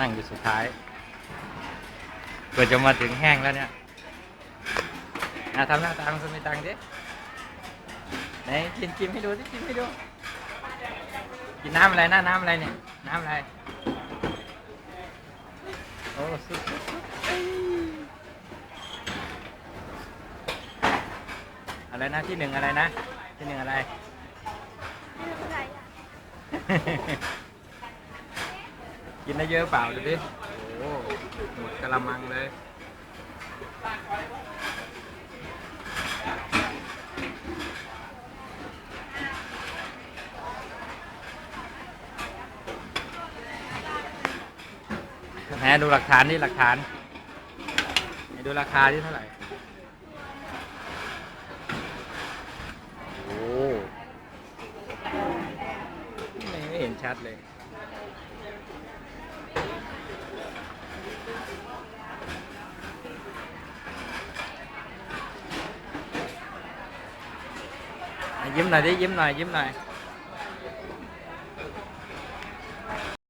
นั่งอยู่สุดท้ายเพื่อจะมาถึงแห้งแล้วเนี่ยอะทำหน้าตาคุณมีตังค์ดิไหนกินกินให้ดูสิกินให้ดู กินน้ำอะไรนะน้ำอะไรเนี่ยน้ำอะไร โอ้สุดสุดสุดเอ้ยอะไรนะที่หนึ่งอะไรนะ ที่หนึ่งอะไร กินได้เยอะเปล่าดูดิโอ้โหหมดกะละมังเลย แหมดูหลักฐานนี่หลักฐานไหนดูราคาที่เท่าไหร่ โอ้ไม่เห็นชัดเลย ยิ้มหน่อยดิยิ้